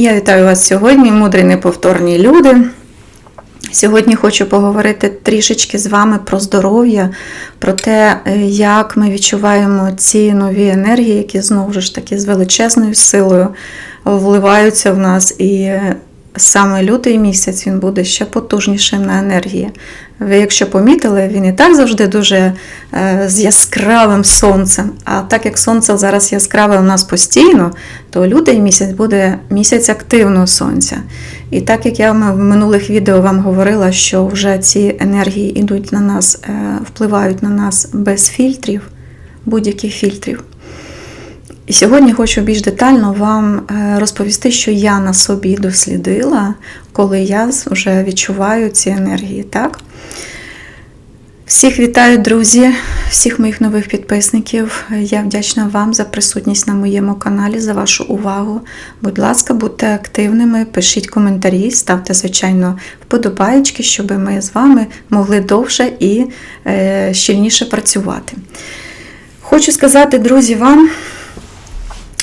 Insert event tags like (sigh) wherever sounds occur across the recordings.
Я вітаю вас сьогодні, мудрі неповторні люди. Сьогодні хочу поговорити трішечки з вами про здоров'я, про те, е, як ми відчуваємо ці нові енергії, які знову ж таки з величезною силою вливаються в нас. І е, саме лютий місяць він буде ще потужнішим на енергії. Ви, якщо помітили, він і так завжди дуже е, з яскравим сонцем. А так як сонце зараз яскраве у нас постійно, то лютий місяць буде місяць активного сонця. І так як я в минулих відео вам говорила, що вже ці енергії йдуть на нас, е, впливають на нас без фільтрів, будь-яких фільтрів. І сьогодні хочу більш детально вам е, розповісти, що я на собі дослідила, коли я вже відчуваю ці енергії. Так? Всіх вітаю, друзі, всіх моїх нових підписників. Я вдячна вам за присутність на моєму каналі, за вашу увагу. Будь ласка, будьте активними, пишіть коментарі, ставте, звичайно, вподобаєчки, щоб ми з вами могли довше і е, щільніше працювати. Хочу сказати, друзі, вам,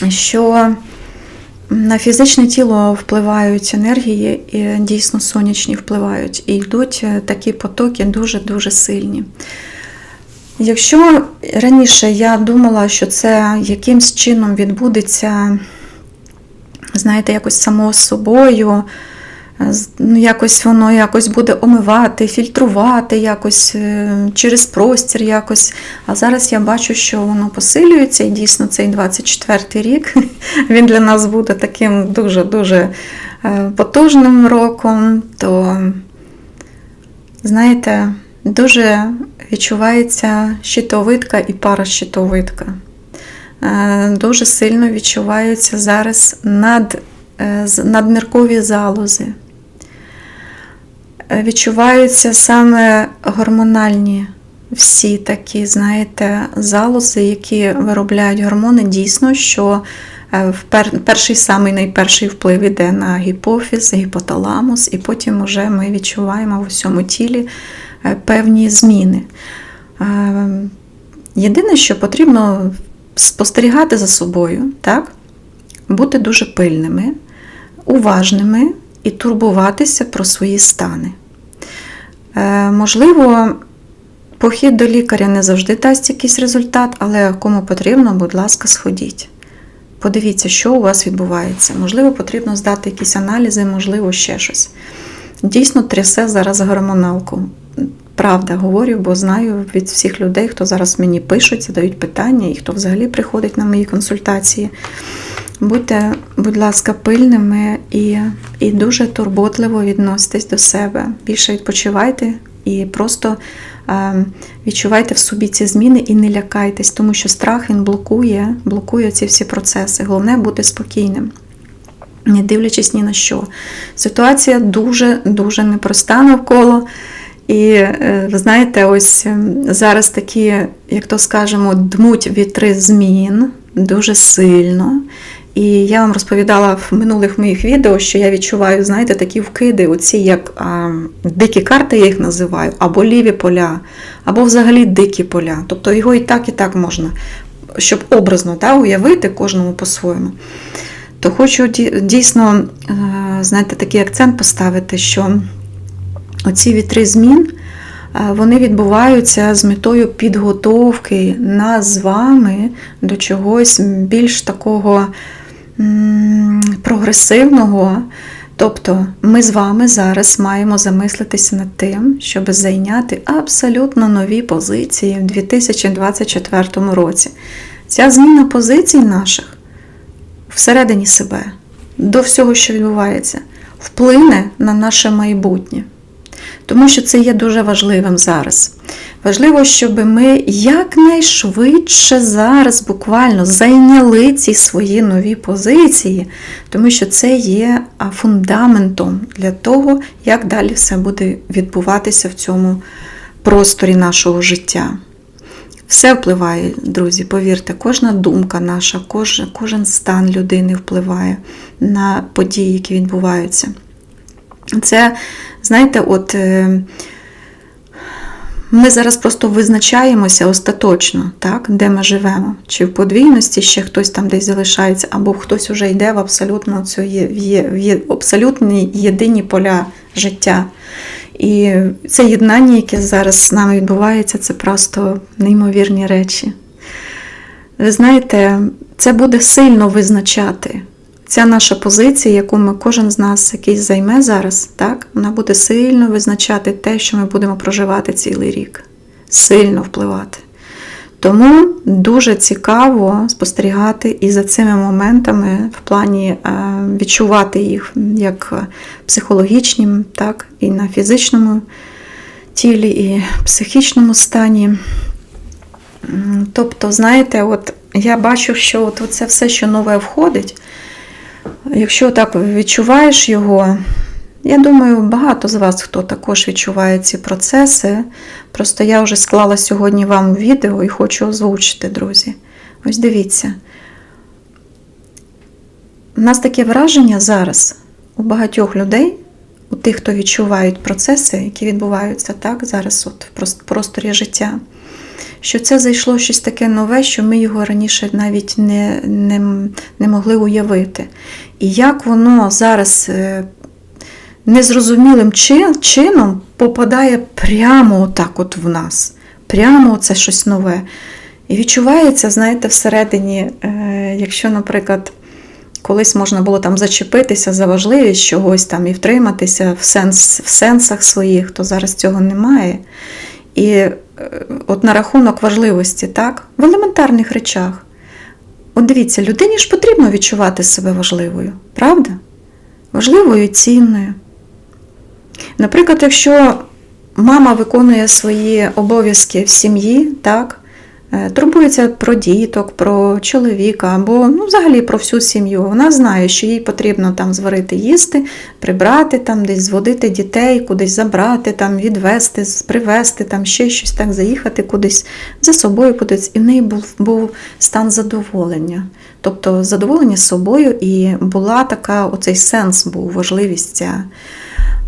що на фізичне тіло впливають енергії, і дійсно сонячні впливають, і йдуть е, такі потоки дуже-дуже сильні. Якщо раніше я думала, що це якимсь чином відбудеться, знаєте, якось само собою, якось воно якось буде омивати, фільтрувати якось е, через простір якось. А зараз я бачу, що воно посилюється, і дійсно цей 24-й рік (laughs) він для нас буде таким дуже-дуже е, потужним роком, то, знаєте, дуже відчувається щитовидка і паращитовидка. Е, дуже сильно відчуваються зараз над, надниркові залози. Е, відчуваються саме гормональні всі такі, знаєте, залози, які виробляють гормони, дійсно, що е, перший самий найперший вплив іде на гіпофіз, гіпоталамус, і потім вже ми відчуваємо в усьому тілі е, певні зміни. Єдине, що потрібно спостерігати за собою, так? бути дуже пильними, уважними і турбуватися про свої стани. Е, можливо, похід до лікаря не завжди дасть якийсь результат, але кому потрібно, будь ласка, сходіть. Подивіться, що у вас відбувається. Можливо, потрібно здати якісь аналізи, можливо, ще щось. Дійсно, трясе зараз гормоналку. Правда, говорю, бо знаю від всіх людей, хто зараз мені пишуть, задають питання і хто взагалі приходить на мої консультації. Будьте, будь ласка, пильними і і дуже турботливо відноситесь до себе. Більше відпочивайте і просто е, відчувайте в собі ці зміни і не лякайтесь, тому що страх він блокує, блокує ці всі процеси. Головне бути спокійним. Не дивлячись ні на що. Ситуація дуже-дуже непроста навколо. І е, ви знаєте, ось ем, зараз такі, як то скажемо, дмуть вітри змін дуже сильно. І я вам розповідала в минулих моїх відео, що я відчуваю, знаєте, такі вкиди, оці як а, дикі карти, я їх називаю, або ліві поля, або взагалі дикі поля. Тобто його і так, і так можна, щоб образно да, уявити кожному по-своєму. То хочу дійсно, знаєте, такий акцент поставити, що оці вітри змін. Вони відбуваються з метою підготовки нас з вами до чогось більш такого прогресивного. Тобто ми з вами зараз маємо замислитися над тим, щоб зайняти абсолютно нові позиції в 2024 році. Ця зміна позицій наших всередині себе, до всього, що відбувається, вплине на наше майбутнє. Тому що це є дуже важливим зараз. Важливо, щоб ми якнайшвидше зараз буквально зайняли ці свої нові позиції, тому що це є фундаментом для того, як далі все буде відбуватися в цьому просторі нашого життя. Все впливає, друзі, повірте, кожна думка наша, кожен, кожен стан людини впливає на події, які відбуваються. Це, знаєте, от. Е, ми зараз просто визначаємося остаточно, так, де ми живемо. Чи в подвійності ще хтось там десь залишається, або хтось вже йде в абсолютно цю в абсолютні єдині поля життя. І це єднання, яке зараз з нами відбувається, це просто неймовірні речі. Ви знаєте, це буде сильно визначати. Ця наша позиція, яку ми кожен з нас якийсь займе зараз, так, вона буде сильно визначати те, що ми будемо проживати цілий рік. Сильно впливати. Тому дуже цікаво спостерігати і за цими моментами в плані е, відчувати їх як психологічні, так, і на фізичному тілі, і психічному стані. Тобто, знаєте, от я бачу, що от це все, що нове входить, якщо так відчуваєш його, я думаю, багато з вас, хто також відчуває ці процеси. Просто я вже склала сьогодні вам відео і хочу озвучити, друзі. Ось дивіться. У нас таке враження зараз у багатьох людей, у тих, хто відчувають процеси, які відбуваються так, зараз от в просторі життя, що це зайшло щось таке нове, що ми його раніше навіть не, не, не могли уявити. І як воно зараз е, незрозумілим чи- чином попадає прямо отак от в нас. Прямо це щось нове. І відчувається, знаєте, всередині, е, якщо, наприклад, колись можна було там зачепитися за важливість чогось там і втриматися в, сенс, в сенсах своїх, то зараз цього немає. І от на рахунок важливості, так, в елементарних речах. От дивіться, людині ж потрібно відчувати себе важливою, правда? Важливою і цінною. Наприклад, якщо мама виконує свої обов'язки в сім'ї, так, е, турбується про діток, про чоловіка або ну, взагалі про всю сім'ю, вона знає, що їй потрібно там зварити їсти, прибрати, там, десь зводити дітей, кудись забрати, там, відвести, привезти, там, ще щось так, заїхати кудись за собою кудись. І в неї був, був стан задоволення. Тобто задоволення собою, і була така, оцей сенс був, важливість ця.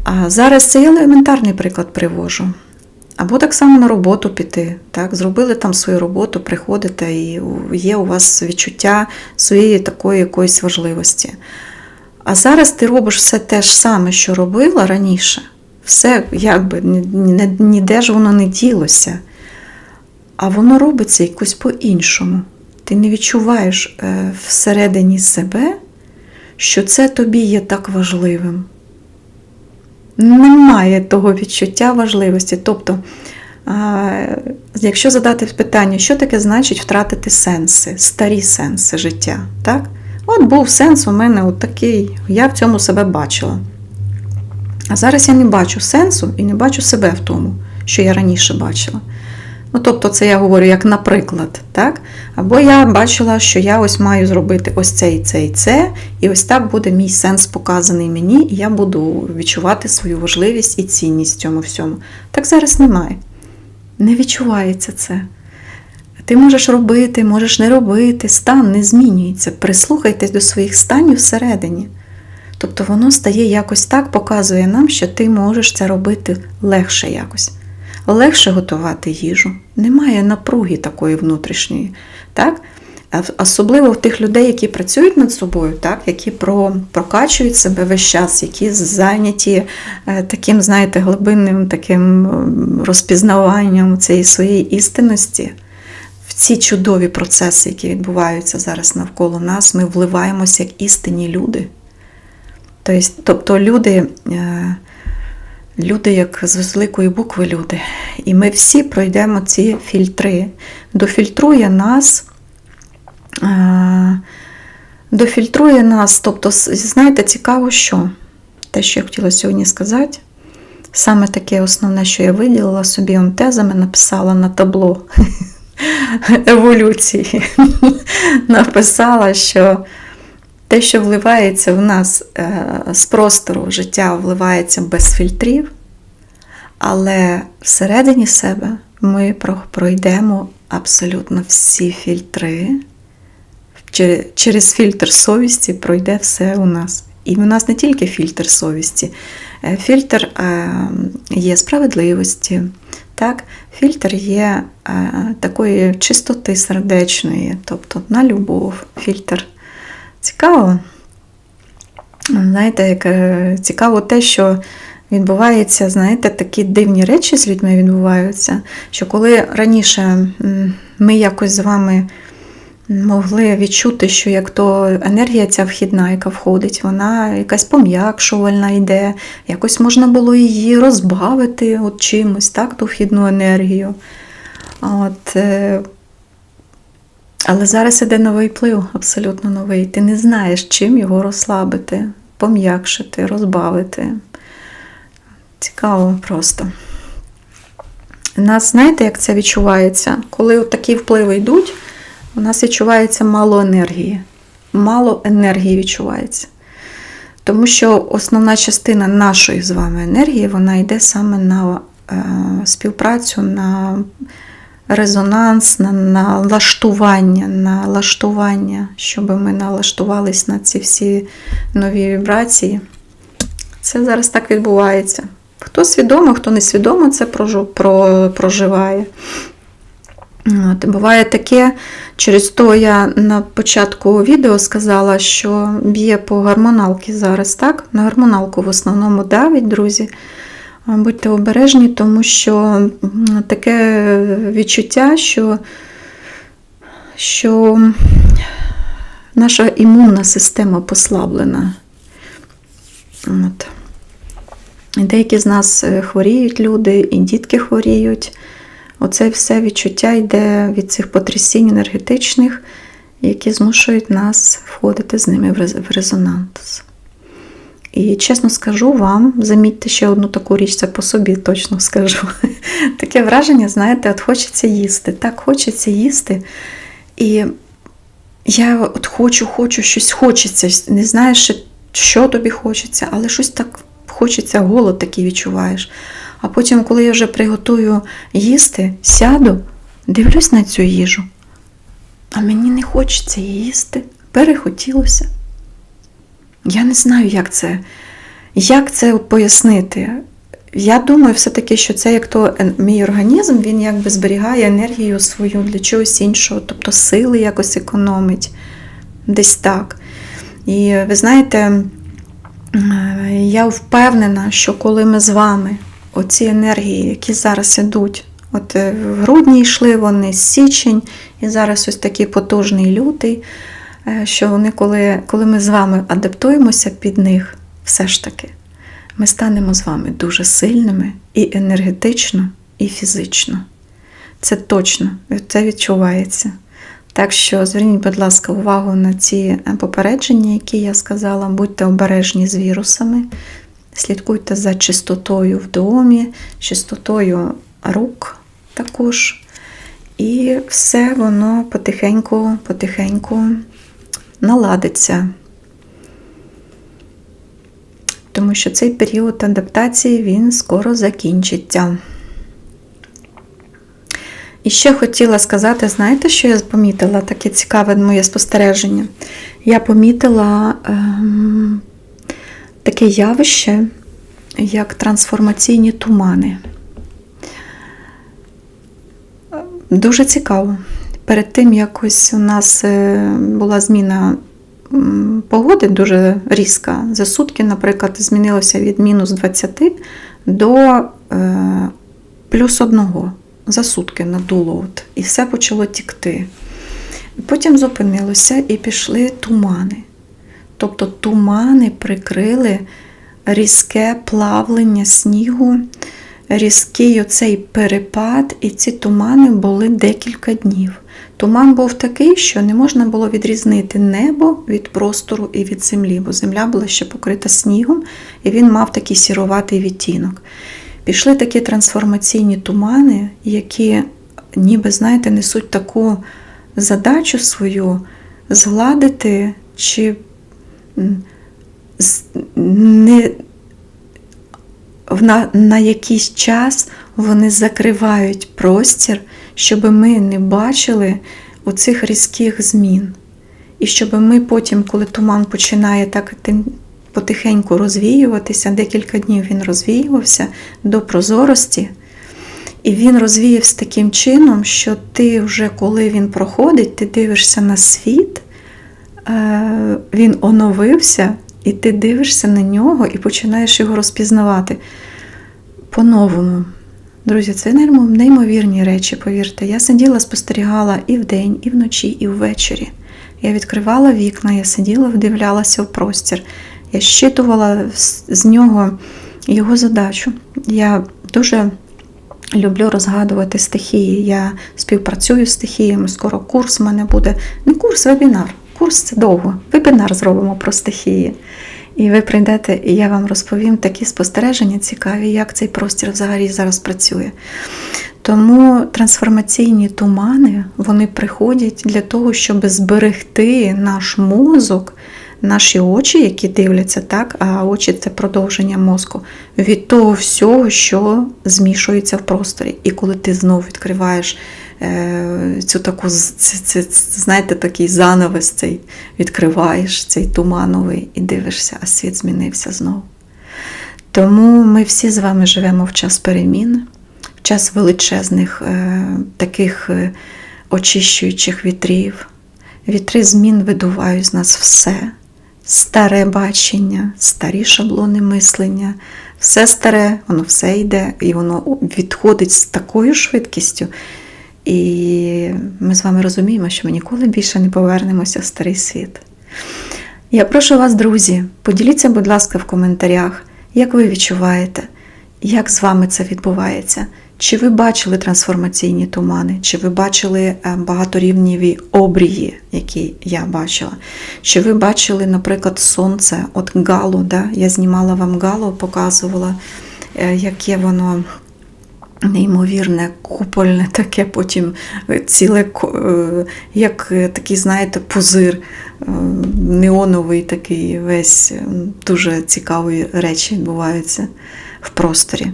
А зараз це я елементарний приклад привожу. Або так само на роботу піти. Так? Зробили там свою роботу, приходите, і є у вас відчуття своєї такої якоїсь важливості. А зараз ти робиш все те ж саме, що робила раніше. Все якби ні- ні- ніде ж воно не ділося. А воно робиться якось по-іншому. Ти не відчуваєш е, всередині себе, що це тобі є так важливим немає того відчуття важливості. Тобто, якщо задати питання, що таке значить втратити сенси, старі сенси життя, так? От був сенс у мене от такий, я в цьому себе бачила. А зараз я не бачу сенсу і не бачу себе в тому, що я раніше бачила. Ну, тобто, це я говорю як наприклад, так? Або я бачила, що я ось маю зробити ось це і це і це, і ось так буде мій сенс показаний мені, і я буду відчувати свою важливість і цінність в цьому всьому. Так зараз немає. Не відчувається це. Ти можеш робити, можеш не робити, стан не змінюється. Прислухайтесь до своїх станів всередині. Тобто воно стає якось так, показує нам, що ти можеш це робити легше якось легше готувати їжу, немає напруги такої внутрішньої. Так? Особливо в тих людей, які працюють над собою, так? які про, прокачують себе весь час, які зайняті е, таким, знаєте, глибинним таким розпізнаванням цієї своєї істинності. В ці чудові процеси, які відбуваються зараз навколо нас, ми вливаємося як істинні люди. Тобто, тобто люди. Люди, як з великої букви люди. І ми всі пройдемо ці фільтри. Дофільтрує нас, е, дофільтрує нас, тобто, знаєте, цікаво, що те, що я хотіла сьогодні сказати, саме таке основне, що я виділила собі он тезами, написала на табло (laughs) еволюції. (laughs) Написала, що те, що вливається в нас е, з простору життя, вливається без фільтрів, але всередині себе ми пройдемо абсолютно всі фільтри. Через фільтр совісті пройде все у нас. І в нас не тільки фільтр совісті, Е, фільтр е, є справедливості, Так? Фільтр є такої чистоти сердечної, тобто на любов, фільтр. Цікаво. Знаєте, як е, цікаво те, що відбувається, знаєте, такі дивні речі з людьми відбуваються, що коли раніше ми якось з вами могли відчути, що як то енергія ця вхідна, яка входить, вона якась пом'якшувальна йде, якось можна було її розбавити от чимось, так, ту вхідну енергію. От, е, але зараз іде новий вплив, абсолютно новий. Ти не знаєш, чим його розслабити, пом'якшити, розбавити. Цікаво просто. У нас, знаєте, як це відчувається? Коли такі впливи йдуть, у нас відчувається мало енергії. Мало енергії відчувається. Тому що основна частина нашої з вами енергії, вона йде саме на е, співпрацю, на резонанс, на налаштування, на лаштування, щоб ми налаштувались на ці всі нові вібрації. Це зараз так відбувається. Хто свідомо, хто не свідомо це проживає. От, буває таке, через то я на початку відео сказала, що б'є по гормоналки зараз, так? На гормоналку в основному давить, друзі. Будьте обережні, тому що таке відчуття, що, що наша імунна система послаблена. От. Деякі з нас е, хворіють люди, і дітки хворіють. Оце все відчуття йде від цих потрясінь енергетичних, які змушують нас входити з ними в резонанс. І чесно скажу вам, замітьте ще одну таку річ, це по собі точно скажу. (laughs) Таке враження, знаєте, от хочеться їсти. Так хочеться їсти. І я от хочу, хочу, щось хочеться. Не знаєш, що тобі хочеться, але щось так хочеться, голод такий відчуваєш. А потім, коли я вже приготую їсти, сяду, дивлюсь на цю їжу, а мені не хочеться їсти. Перехотілося. Я не знаю, як це, як це пояснити. Я думаю, все-таки, що це як то мій організм, він якби зберігає енергію свою для чогось іншого, тобто сили якось економить. Десь так. І ви знаєте, е, я впевнена, що коли ми з вами оці енергії, які зараз ідуть, от е, в грудні йшли вони, січень, і зараз ось такий потужний лютий, що вони, коли, коли ми з вами адаптуємося під них, все ж таки, ми станемо з вами дуже сильними і енергетично, і фізично. Це точно, це відчувається. Так що зверніть, будь ласка, увагу на ці е, попередження, які я сказала. Будьте обережні з вірусами, слідкуйте за чистотою в домі, чистотою рук також. І все воно потихеньку, потихеньку наладиться. Тому що цей період адаптації він скоро закінчиться. І ще хотіла сказати, знаєте, що я помітила? Таке цікаве моє спостереження. Я помітила ем, таке явище, як трансформаційні тумани. Дуже цікаво. Перед тим якось у нас е, була зміна погоди дуже різка. За сутки, наприклад, змінилося від мінус 20 до е, плюс 1 за сутки надуло, от, і все почало тікти. Потім зупинилося і пішли тумани. Тобто тумани прикрили різке плавлення снігу, різкий оцей перепад, і ці тумани були декілька днів. Туман був такий, що не можна було відрізнити небо від простору і від землі, бо земля була ще покрита снігом, і він мав такий сіроватий відтінок. Пішли такі трансформаційні тумани, які, ніби, знаєте, несуть таку задачу свою згладити чи не, на, на якийсь час вони закривають простір, щоб ми не бачили оцих різких змін. І щоб ми потім, коли туман починає так потихеньку розвіюватися, декілька днів він розвіювався до прозорості. І він розвіявся таким чином, що ти вже коли він проходить, ти дивишся на світ, е, він оновився, і ти дивишся на нього і починаєш його розпізнавати по-новому. Друзі, це неймовірні речі, повірте. Я сиділа, спостерігала і вдень, і вночі, і ввечері. Я відкривала вікна, я сиділа, вдивлялася в простір. Я щитувала з- нього його задачу. Я дуже люблю розгадувати стихії. Я співпрацюю з стихіями. Скоро курс в мене буде. Не курс, вебінар. Курс це довго. Вебінар зробимо про стихії. І ви прийдете, і я вам розповім такі спостереження цікаві, як цей простір взагалі зараз працює. Тому трансформаційні тумани вони приходять для того, щоб зберегти наш мозок, наші очі, які дивляться, так, а очі це продовження мозку, від того всього, що змішується в просторі. І коли ти знов відкриваєш цю таку, знаєте, такий занавес, цей відкриваєш цей тумановий і дивишся, а світ змінився знову. Тому ми всі з вами живемо в час перемін, в час величезних е, таких е, очищуючих вітрів. Вітри змін видувають з нас все. Старе бачення, старі шаблони мислення, все старе, воно все йде, і воно відходить з такою швидкістю. І ми з вами розуміємо, що ми ніколи більше не повернемося в старий світ. Я прошу вас, друзі, поділіться, будь ласка, в коментарях, як ви відчуваєте, як з вами це відбувається. Чи ви бачили трансформаційні тумани, чи ви бачили е, багаторівнєві обрії, які я бачила? Чи ви бачили, наприклад, сонце, от галу, да? я знімала вам галу, показувала, е, яке воно неймовірне, купольне таке, потім е, ціле, е, як е, такий, знаєте, пузир неоновий такий весь. Дуже цікаві речі відбуваються в просторі.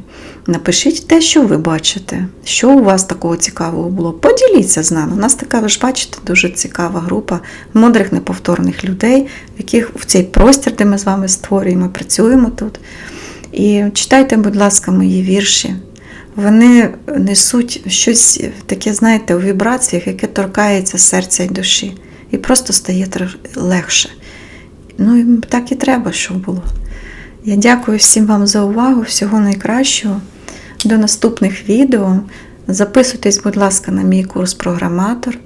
Напишіть те, що ви бачите, що у вас такого цікавого було. Поділіться з нами. У нас така, ви ж бачите, дуже цікава група мудрих неповторних людей, в яких в цей простір, де ми з вами створюємо, працюємо тут. І читайте, будь ласка, мої вірші. Вони несуть щось таке, знаєте, у вібраціях, яке торкається серця і душі. І просто стає легше. Ну і так і треба, щоб було. Я дякую всім вам за увагу, всього найкращого. До наступних відео. Записуйтесь, будь ласка, на мій курс програматор.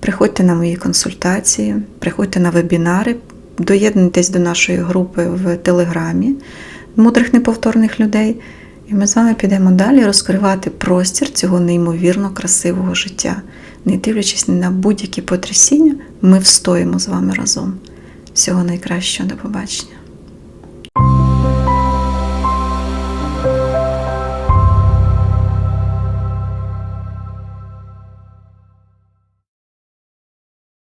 Приходьте на мої консультації, приходьте на вебінари, доєднуйтесь до нашої групи в Телеграмі мудрих неповторних людей. І ми з вами підемо далі розкривати простір цього неймовірно красивого життя. Не дивлячись на будь-які потрясіння, ми встоїмо з вами разом. Всього найкращого, до побачення.